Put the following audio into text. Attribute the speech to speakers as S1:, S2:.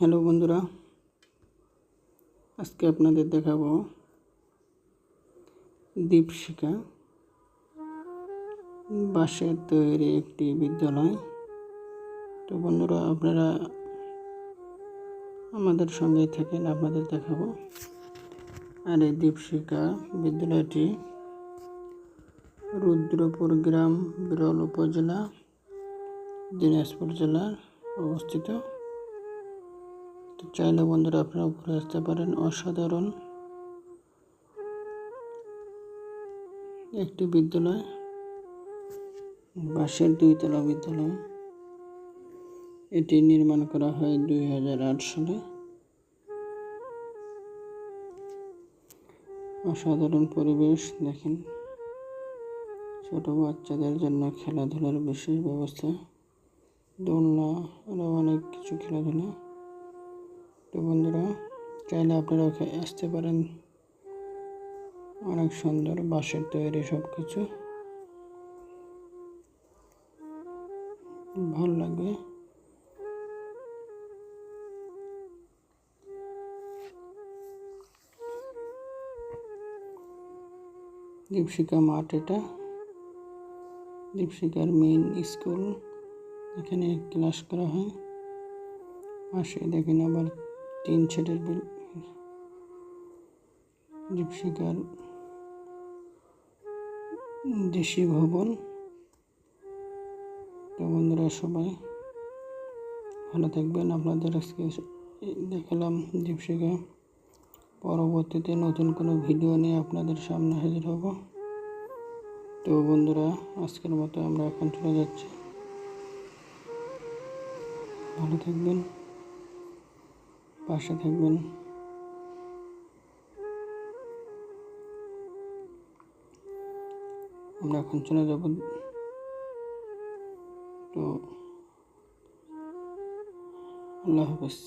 S1: Hello বন্ধুরা, আজকে আপনাদের দেখাবো দীপশিখা বাঁশের তৈরি একটি বিদ্যালয়। তো বন্ধুরা, আপনারা আমাদের সঙ্গেই থাকেন, আপনাদের দেখাবো। আর এই দীপশিখা বিদ্যালয়টি রুদ্রপুর গ্রাম, বিরল উপজেলা, দিনাজপুর জেলার অবস্থিত। তো চাইলে বন্ধুরা আপনারা ঘুরে আসতে পারেন। অসাধারণ। একটি বিদ্যালয়, বাঁশের দুইতলা বিদ্যালয়। এটি নির্মাণ করা হয় দুই হাজার আট সালে। অসাধারণ পরিবেশ, দেখেন। ছোট বাচ্চাদের জন্য খেলাধুলার বিশেষ ব্যবস্থা। দোলনা আরও অনেক কিছু খেলাধুলা। তো বন্ধুরা, চাইলে আপনারা ওখানে আসতে পারেন। অনেক সুন্দর বাঁশের তৈরি সব কিছু ভালো লাগবে। দীপশিকা মাঠ এটা। দীপশিকার মেইন স্কুল এখানে ক্লাস করা হয়। পাশে দেখেন আবার তিন ছেটের দীপশিকার দেশি ভবন তো বন্ধুরা সবাই ভালো থাকবেন। আপনাদের আজকে দেখালাম দীপশিকা পরবর্তীতে নতুন কোনো ভিডিও নিয়ে আপনাদের সামনে হাজির হব। তো বন্ধুরা, আজকের মতো আমরা এখন চলে যাচ্ছি। ভালো থাকবেন। পাশে থাকবেন। আমরা এখন চলে যাব। তো আল্লাহ হাফেজ।